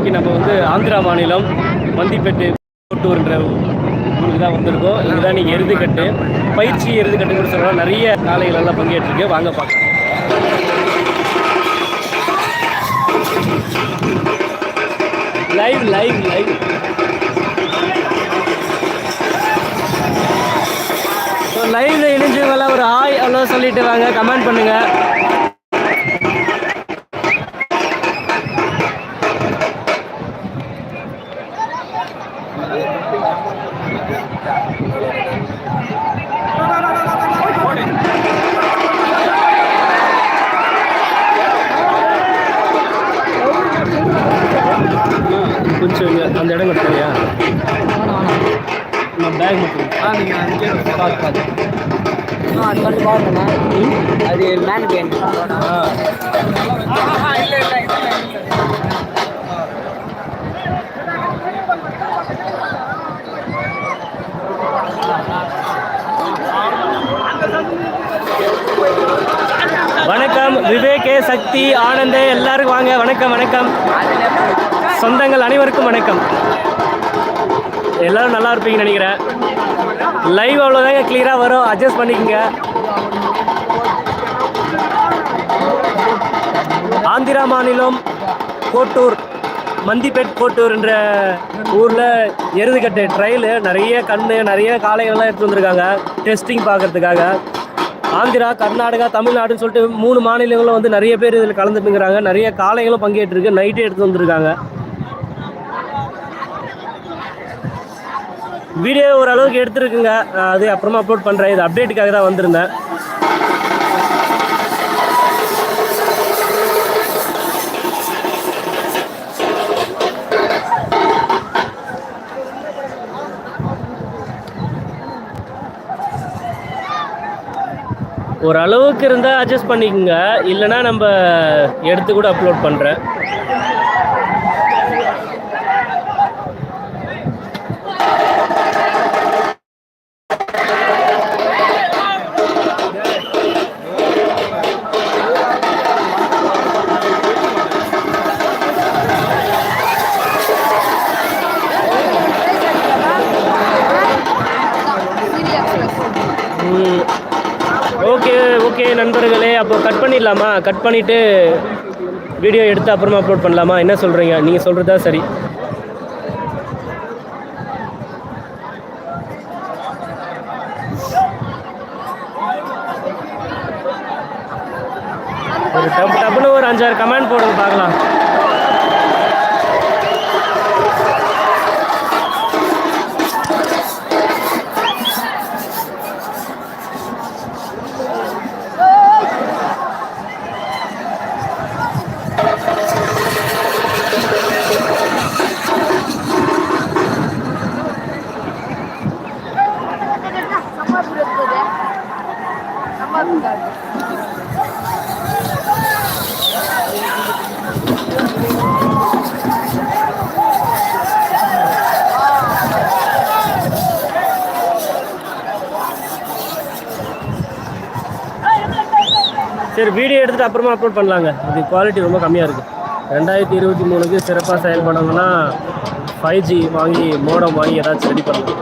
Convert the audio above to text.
இன்றைக்கி நம்ம வந்து ஆந்திரா மாநிலம் மந்திப்பேட்டு கோட்டூர்ன்ற ஊருக்கு தான் வந்திருக்கோம். இங்கே தான் நீங்கள் எருதுக்கட்டு பயிற்சி எருதுக்கட்டு கூட சொல்லலாம். நிறைய காலைகளெல்லாம் எல்லாம் பங்கேற்றிருக்கு. வாங்க பார்க்கலாம். லைவ் லைவ் லைவ் ஸோ லைவ்ல இணைஞ்சவங்களாம் ஒரு ஹாய் அவ்வளோ சொல்லிட்டு வாங்க. கமெண்ட் பண்ணுங்க. கொஞ்சம் அந்த இடம் கொடுத்தாரியா நம்ம பேக் மட்டும். பார்த்து பார்த்து அது மட்டும் பாருங்கண்ணா அது மேன் கேம் ஆ. வணக்கம். விவேகே சக்தி ஆனந்தே எல்லாருக்கும் வாங்க. வணக்கம் வணக்கம். சொந்தங்கள் அனைவருக்கும் வணக்கம். எல்லாரும் நல்லா இருப்பீங்கன்னு நினைக்கிறேன். லைவ் அவ்வளோதாங்க கிளியராக வரும். அட்ஜஸ்ட் பண்ணிக்கோங்க. ஆந்திரா மாநிலம் கோட்டூர் மந்திப்பேட் கோட்டூர் என்ற ஊரில் எருதுக்கட்டு ட்ரையலு நிறைய கண் நிறைய காளைகள்லாம் எடுத்து வந்திருக்காங்க. டெஸ்டிங் பார்க்கறதுக்காக. ஆந்திரா கர்நாடகா தமிழ்நாடுன்னு சொல்லிட்டு மூணு மாநிலங்களும் வந்து நிறைய பேர் இதில் கலந்துட்டுங்கிறாங்க. நிறைய காலைகளும் பங்கேற்றிருக்கு. நைட்டே எடுத்து வந்திருக்காங்க. வீடியோ ஓரளவுக்கு எடுத்துருக்குங்க. அது அப்புறமா அப்லோட் பண்ணுறேன் இது அப்டேட்டுக்காக தான் வந்திருந்தேன். ஓரளவுக்கு இருந்தால் அட்ஜஸ்ட் பண்ணிக்கோங்க. இல்லைன்னா நம்ம எடுத்து கூட அப்லோட் பண்ணுறேன் ஓகே ஓகே நண்பர்களே அப்போ கட் பண்ணிடலாமா? கட் பண்ணிவிட்டு வீடியோ எடுத்து அப்புறமா அப்லோட் பண்ணலாமா? என்ன சொல்கிறீங்க நீங்கள் சொல்கிறது தான் சரி. ஒரு டப்பு டப்புன்னு ஒரு அஞ்சாறு கமெண்ட் போடுங்க பார்க்கலாம். சரி வீடியோ எடுத்துகிட்டு அப்புறமா அப்லோட் பண்ணலாங்க. இது குவாலிட்டி ரொம்ப கம்மியாக இருக்குது ரெண்டாயிரத்தி இருபத்தி மூணுக்கு சிறப்பாக செயல்படணும்னா ஃபைவ் ஜி வாங்கி மோடம் வாங்கி ஏதாச்சும் ரெடி பண்ணலாம்.